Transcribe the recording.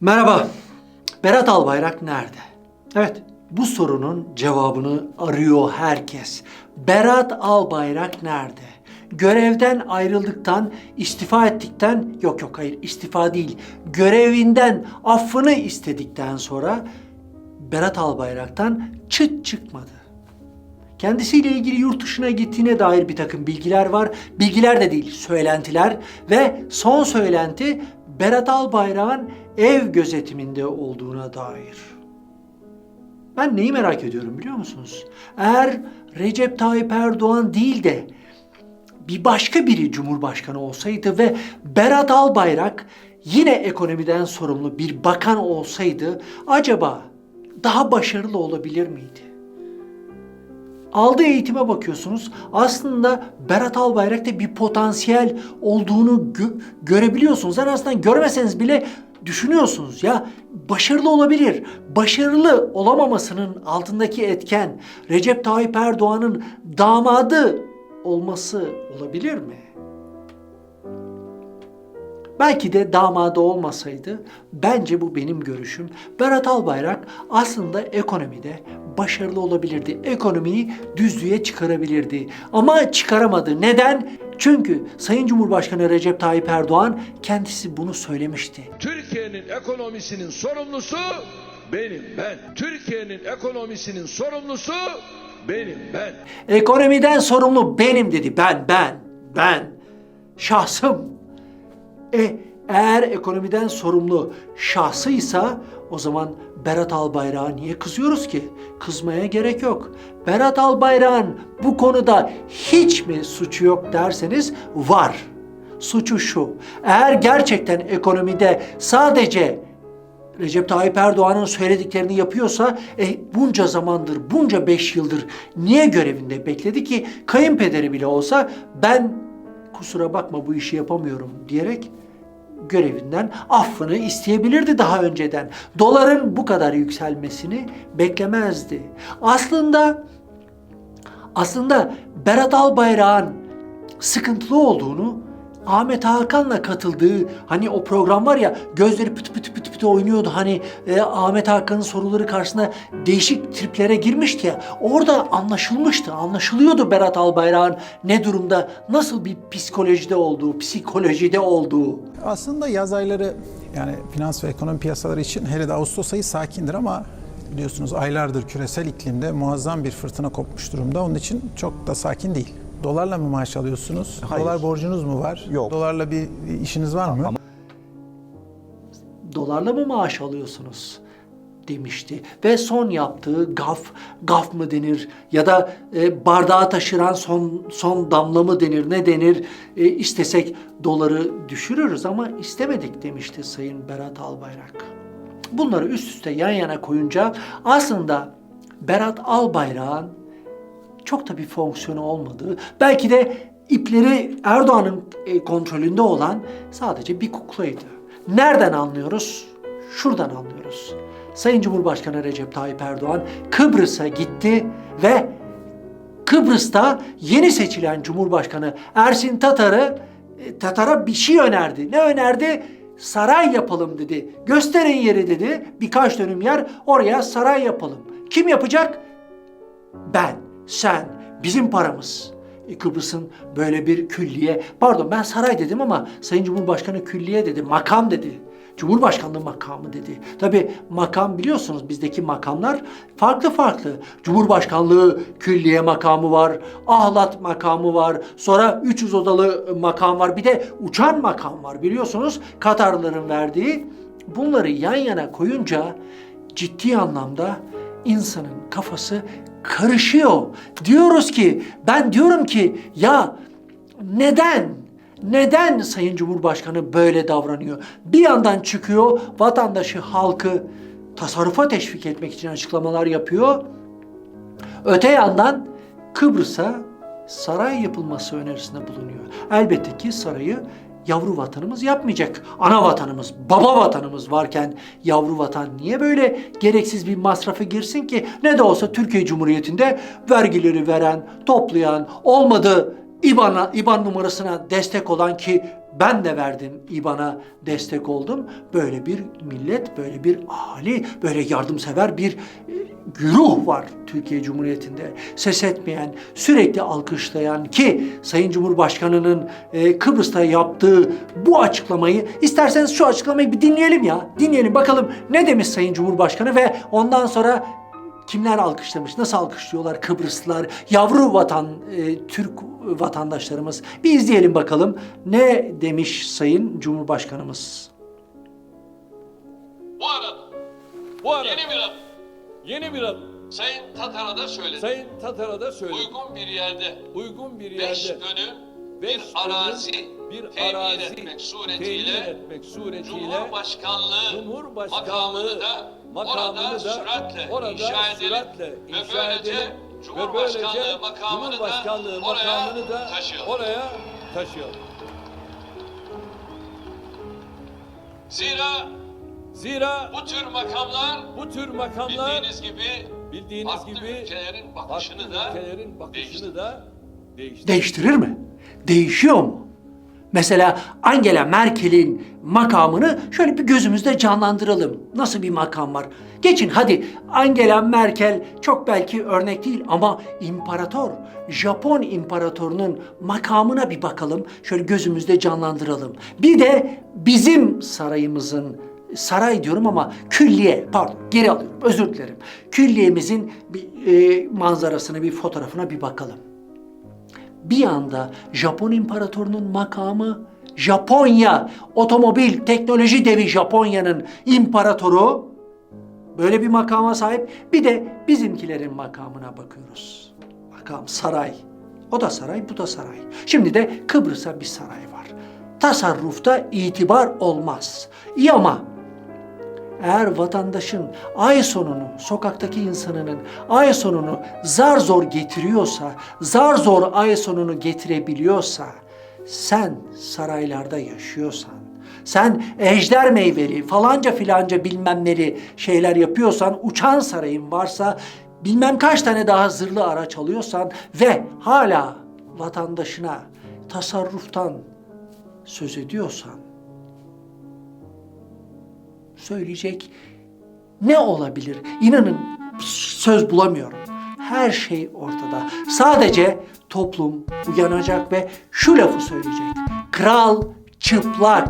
Merhaba. Berat Albayrak nerede? Evet, bu sorunun cevabını arıyor herkes. Berat Albayrak nerede? Görevden ayrıldıktan, istifa ettikten, yok yok hayır istifa değil, görevinden affını istedikten sonra Berat Albayrak'tan çıt çıkmadı. Kendisiyle ilgili yurt dışına gittiğine dair bir takım bilgiler var. Bilgiler de değil, söylentiler ve son söylenti Berat Albayrak'ın ev gözetiminde olduğuna dair. Ben neyi merak ediyorum biliyor musunuz? Eğer Recep Tayyip Erdoğan değil de bir başka biri Cumhurbaşkanı olsaydı ve Berat Albayrak yine ekonomiden sorumlu bir bakan olsaydı acaba daha başarılı olabilir miydi? Aldığı eğitime bakıyorsunuz. Aslında Berat Albayrak'ta bir potansiyel olduğunu gö- görebiliyorsunuz. En azından görmeseniz bile düşünüyorsunuz ya başarılı olabilir. Başarılı olamamasının altındaki etken Recep Tayyip Erdoğan'ın damadı olması olabilir mi? Belki de damadı olmasaydı, bence bu benim görüşüm. Berat Albayrak aslında ekonomide başarılı olabilirdi. Ekonomiyi düzlüğe çıkarabilirdi. Ama çıkaramadı. Neden? Çünkü Sayın Cumhurbaşkanı Recep Tayyip Erdoğan kendisi bunu söylemişti. Türkiye'nin ekonomisinin sorumlusu benim ben. Türkiye'nin ekonomisinin sorumlusu benim ben. Ekonomiden sorumlu benim dedi. Ben, ben, ben. Şahsım. E eğer ekonomiden sorumlu şahsıysa o zaman Berat Albayrak'a niye kızıyoruz ki? Kızmaya gerek yok. Berat Albayrak'ın bu konuda hiç mi suçu yok derseniz var. Suçu şu. Eğer gerçekten ekonomide sadece Recep Tayyip Erdoğan'ın söylediklerini yapıyorsa e, bunca zamandır, bunca beş yıldır niye görevinde bekledi ki kayınpederi bile olsa ben kusura bakma bu işi yapamıyorum diyerek görevinden affını isteyebilirdi daha önceden. Doların bu kadar yükselmesini beklemezdi. Aslında aslında Berat Albayrak'ın sıkıntılı olduğunu Ahmet Hakan'la katıldığı hani o program var ya gözleri pıt pıt pıt pıt oynuyordu hani e, Ahmet Hakan'ın soruları karşısında değişik triplere girmişti ya orada anlaşılmıştı anlaşılıyordu Berat Albayrak'ın ne durumda nasıl bir psikolojide olduğu psikolojide olduğu. Aslında yaz ayları yani finans ve ekonomi piyasaları için hele de Ağustos ayı sakindir ama biliyorsunuz aylardır küresel iklimde muazzam bir fırtına kopmuş durumda. Onun için çok da sakin değil. Dolarla mı maaş alıyorsunuz? Hayır. Dolar borcunuz mu var? Yok. Dolarla bir işiniz var mı? dolarla mı maaş alıyorsunuz demişti. Ve son yaptığı gaf, gaf mı denir ya da e, bardağı taşıran son son damla mı denir ne denir e, istesek doları düşürürüz ama istemedik demişti Sayın Berat Albayrak. Bunları üst üste yan yana koyunca aslında Berat Albayrak'ın çok da bir fonksiyonu olmadığı, belki de ipleri Erdoğan'ın e, kontrolünde olan sadece bir kuklaydı. Nereden anlıyoruz? Şuradan anlıyoruz. Sayın Cumhurbaşkanı Recep Tayyip Erdoğan Kıbrıs'a gitti ve Kıbrıs'ta yeni seçilen Cumhurbaşkanı Ersin Tatar'ı e, Tatar'a bir şey önerdi. Ne önerdi? Saray yapalım dedi. Gösterin yeri dedi. Birkaç dönüm yer oraya saray yapalım. Kim yapacak? Ben, sen, bizim paramız. E, Kıbrıs'ın böyle bir külliye, pardon ben saray dedim ama Sayın Cumhurbaşkanı külliye dedi, makam dedi. Cumhurbaşkanlığı makamı dedi. Tabi makam biliyorsunuz bizdeki makamlar farklı farklı. Cumhurbaşkanlığı külliye makamı var, ahlat makamı var, sonra 300 odalı makam var, bir de uçan makam var biliyorsunuz Katarlıların verdiği. Bunları yan yana koyunca ciddi anlamda insanın kafası karışıyor. Diyoruz ki ben diyorum ki ya neden neden Sayın Cumhurbaşkanı böyle davranıyor? Bir yandan çıkıyor vatandaşı halkı tasarrufa teşvik etmek için açıklamalar yapıyor. Öte yandan Kıbrıs'a saray yapılması önerisinde bulunuyor. Elbette ki sarayı yavru vatanımız yapmayacak. Ana vatanımız, baba vatanımız varken yavru vatan niye böyle gereksiz bir masrafı girsin ki? Ne de olsa Türkiye Cumhuriyeti'nde vergileri veren, toplayan, olmadı İBAN'a, İBAN numarasına destek olan ki ben de verdim İBAN'a destek oldum. Böyle bir millet, böyle bir ahali, böyle yardımsever bir güruh var Türkiye Cumhuriyeti'nde. Ses etmeyen, sürekli alkışlayan ki Sayın Cumhurbaşkanı'nın e, Kıbrıs'ta yaptığı bu açıklamayı isterseniz şu açıklamayı bir dinleyelim ya. Dinleyelim bakalım ne demiş Sayın Cumhurbaşkanı ve ondan sonra Kimler alkışlamış? Nasıl alkışlıyorlar Kıbrıslılar? Yavru vatan, e, Türk vatandaşlarımız. Bir izleyelim bakalım. Ne demiş Sayın Cumhurbaşkanımız? Bu arada Bu arada yeni bir adım. Yeni bir adım. Sayın Tatar'a da söyledi. Sayın Tatar'a da söyledi. Uygun bir yerde Uygun bir beş yerde dönüm beş bir arazi dönüm bir temin arazi etmek temin suretiyle etmek suretiyle Cumhurbaşkanlığı Cumhurbaşkanlığı makamını da makamını orada da süratle orada inşa edelim süratle ve inşa böylece edelim ve böylece makamını Cumhurbaşkanlığı makamını da taşıyalım. oraya taşıyalım. Zira Zira bu tür makamlar bu tür makamlar bildiğiniz gibi bildiğiniz farklı gibi ülkelerin farklı bakışını da ülkelerin bakışını değiştirir. da değiştirir. Değiştirir mi? Değişiyor mu? Mesela Angela Merkel'in makamını şöyle bir gözümüzde canlandıralım. Nasıl bir makam var? Geçin hadi Angela Merkel çok belki örnek değil ama imparator, Japon imparatorunun makamına bir bakalım. Şöyle gözümüzde canlandıralım. Bir de bizim sarayımızın saray diyorum ama külliye pardon geri alıyorum özür dilerim. Külliyemizin bir e, manzarasına bir fotoğrafına bir bakalım bir anda Japon imparatorunun makamı Japonya, otomobil teknoloji devi Japonya'nın imparatoru böyle bir makama sahip. Bir de bizimkilerin makamına bakıyoruz. Makam saray. O da saray, bu da saray. Şimdi de Kıbrıs'a bir saray var. Tasarrufta itibar olmaz. İyi ama eğer vatandaşın ay sonunu, sokaktaki insanının ay sonunu zar zor getiriyorsa, zar zor ay sonunu getirebiliyorsa, sen saraylarda yaşıyorsan, sen ejder meyveli falanca filanca bilmem neli şeyler yapıyorsan, uçan sarayın varsa, bilmem kaç tane daha zırhlı araç alıyorsan ve hala vatandaşına tasarruftan söz ediyorsan, söyleyecek ne olabilir? İnanın söz bulamıyorum. Her şey ortada. Sadece toplum uyanacak ve şu lafı söyleyecek. Kral çıplak.